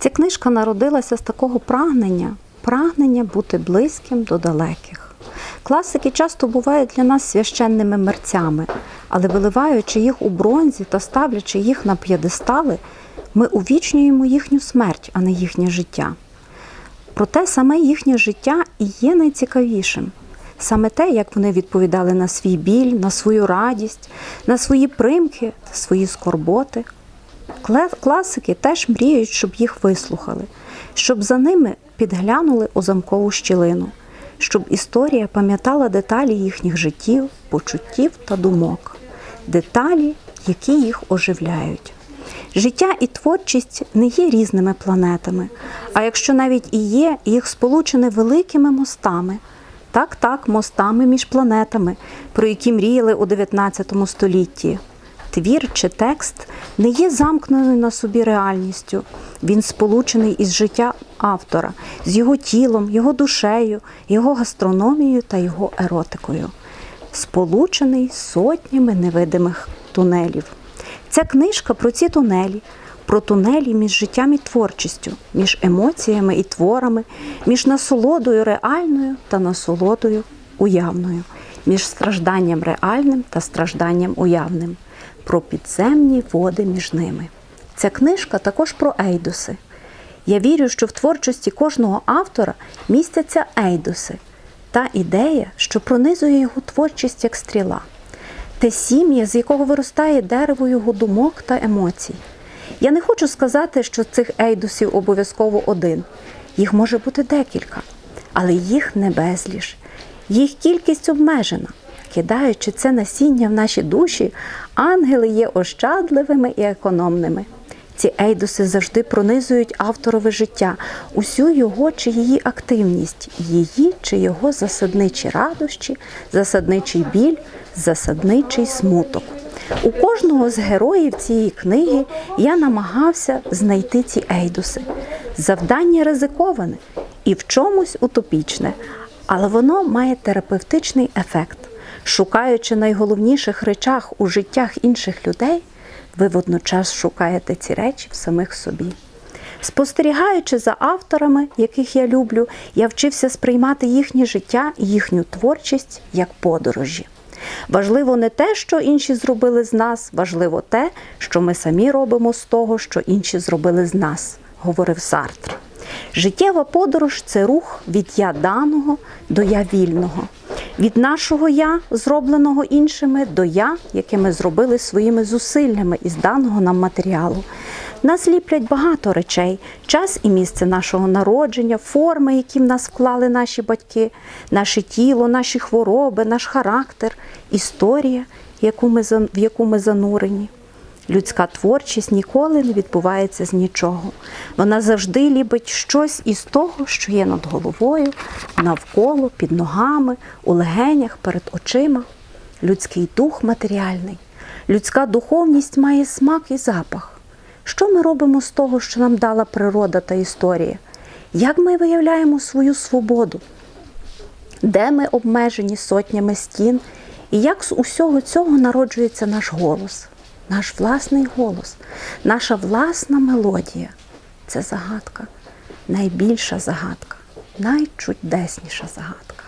Ця книжка народилася з такого прагнення, прагнення бути близьким до далеких. Класики часто бувають для нас священними мерцями, але виливаючи їх у бронзі та ставлячи їх на п'єдестали, ми увічнюємо їхню смерть, а не їхнє життя. Проте саме їхнє життя і є найцікавішим. Саме те, як вони відповідали на свій біль, на свою радість, на свої примки свої скорботи. Класики теж мріють, щоб їх вислухали, щоб за ними підглянули у замкову щілину, щоб історія пам'ятала деталі їхніх життів, почуттів та думок, деталі, які їх оживляють. Життя і творчість не є різними планетами, а якщо навіть і є, їх сполучені великими мостами. Так, так, мостами між планетами, про які мріяли у 19 столітті. Твір чи текст не є замкненою на собі реальністю. Він сполучений із життя автора, з його тілом, його душею, його гастрономією та його еротикою. Сполучений сотнями невидимих тунелів. Ця книжка про ці тунелі, про тунелі між життям і творчістю, між емоціями і творами, між насолодою реальною та насолодою уявною, між стражданням реальним та стражданням уявним, про підземні води між ними. Ця книжка також про ейдоси. Я вірю, що в творчості кожного автора містяться ейдоси, та ідея, що пронизує його творчість як стріла те сім'я, з якого виростає дерево його думок та емоцій. Я не хочу сказати, що цих ейдусів обов'язково один. Їх може бути декілька, але їх не безліч. Їх кількість обмежена. Кидаючи це насіння в наші душі, ангели є ощадливими і економними. Ці ейдуси завжди пронизують авторове життя, усю його чи її активність, її чи його засадничі радощі, засадничий біль, засадничий смуток. У кожного з героїв цієї книги я намагався знайти ці ейдуси. Завдання ризиковане і в чомусь утопічне, але воно має терапевтичний ефект. Шукаючи найголовніших речах у життях інших людей, ви водночас шукаєте ці речі в самих собі. Спостерігаючи за авторами, яких я люблю, я вчився сприймати їхнє життя і їхню творчість як подорожі. Важливо не те, що інші зробили з нас, важливо те, що ми самі робимо з того, що інші зробили з нас, говорив Сартр. Життєва подорож це рух від я даного до я вільного, від нашого я, зробленого іншими, до я, яке ми зробили своїми зусиллями із даного нам матеріалу. Нас ліплять багато речей: час і місце нашого народження, форми, які в нас вклали наші батьки, наше тіло, наші хвороби, наш характер, історія, яку ми, в яку ми занурені. Людська творчість ніколи не відбувається з нічого. Вона завжди лібить щось із того, що є над головою, навколо, під ногами, у легенях, перед очима. Людський дух матеріальний. Людська духовність має смак і запах. Що ми робимо з того, що нам дала природа та історія? Як ми виявляємо свою свободу? Де ми обмежені сотнями стін, і як з усього цього народжується наш голос, наш власний голос, наша власна мелодія це загадка, найбільша загадка, найчудесніша загадка.